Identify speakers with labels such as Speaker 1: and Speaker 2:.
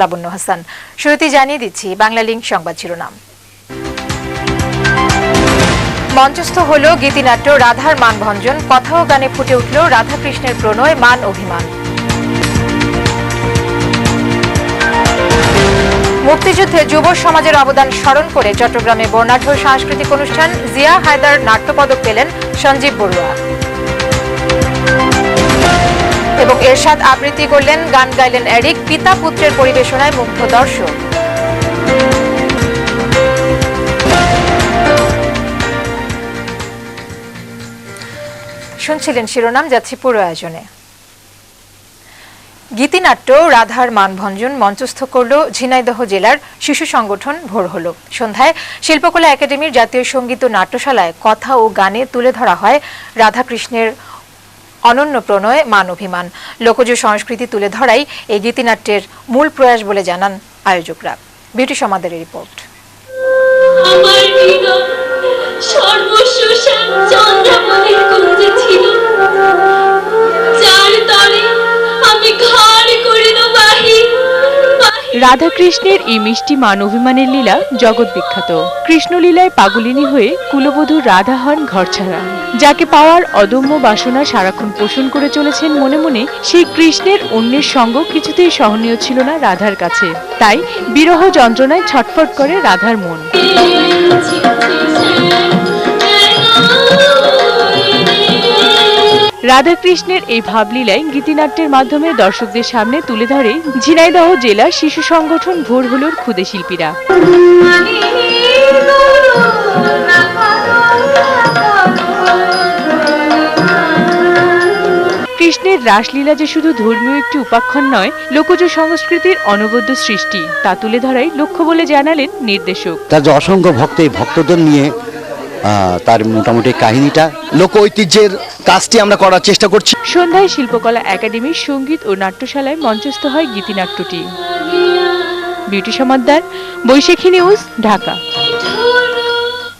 Speaker 1: লাবণ্য হাসান। শুরুতেই জানিয়ে দিচ্ছি বাংলা লিঙ্ক সংবাদ শিরোনাম। মঞ্চস্থ হল গীতিনাট্য রাধার মানভঞ্জন কথা গানে ফুটে উঠল রাধাকৃষ্ণের প্রণয়, মান অভিমান। মুক্তিযুদ্ধে যুব সমাজের অবদান স্মরণ করে চট্টগ্রামে বর্ণাঢ্য সাংস্কৃতিক অনুষ্ঠান, জিয়া হায়দার নাট্যপদক পেলেন সঞ্জীব বড়ুয়া। এরশাদ আবৃত্তি করলেন, গান গাইলেন এরিক, পিতা পুত্রের পরিবেশনায় মুগ্ধ দর্শক। শুনছিলেন শিরোনাম, যাচ্ছে পুরো আয়োজনে গীতিনাট্য, রাধার মানভঞ্জন মঞ্চস্থ করল ঝিনাইদহ জেলার শিশু সংগঠন ভোর হলো। সন্ধ্যায় শিল্পকলা একাডেমির জাতীয় সংগীত ও নাট্যশালায় কথা ও গানে তুলে ধরা হয় রাধাকৃষ্ণের অনন্য প্রণয় মান অভিমান। লোকজ সংস্কৃতি তুলে ধরাই এই গীতিনাট্যের মূল প্রয়াস বলে জানান আয়োজকরা। বিউটি সমাদের রিপোর্ট।
Speaker 2: রাধাকৃষ্ণের এই মিষ্টি মান অভিমানের লীলা জগৎ বিখ্যাত। কৃষ্ণলীলায় পাগলিনী হয়ে কুলবধূ রাধা হন ঘরছাড়া যাকে পাওয়ার অদম্য বাসনা সারাক্ষণ পোষণ করে চলেছেন মনে মনে সেই কৃষ্ণের অন্যের সঙ্গ কিছুতেই সহনীয় ছিল না রাধার কাছে। তাই বিরহ যন্ত্রণায় ছটফট করে রাধার মন। রাধাকৃষ্ণের এই ভাবলীলায় গীতিনাট্যের মাধ্যমে দর্শকদের সামনে তুলে ধরে ঝিনাইদহ জেলা শিশু সংগঠন ভোর হলোর ক্ষুদে শিল্পীরা। কৃষ্ণের রাসলীলা যে শুধু ধর্মীয় একটি উপাখ্যান নয়, লোকজ সংস্কৃতির অনবদ্য সৃষ্টি, তা তুলে ধরাই লক্ষ্য বলে জানালেন নির্দেশক।
Speaker 3: তার যে অসংখ্য ভক্ত, এই ভক্তদের নিয়ে তার মোটামুটি কাহিনীটা লোক ঐতিহ্যের কাজটি আমরা করার চেষ্টা করছি।
Speaker 2: সন্ধ্যায় শিল্পকলা একাডেমির সংগীত ও নাট্যশালায় মঞ্চস্থ হয় গীতিনাট্যটি। Beauty Samaddar Baishakhi news, Dhaka.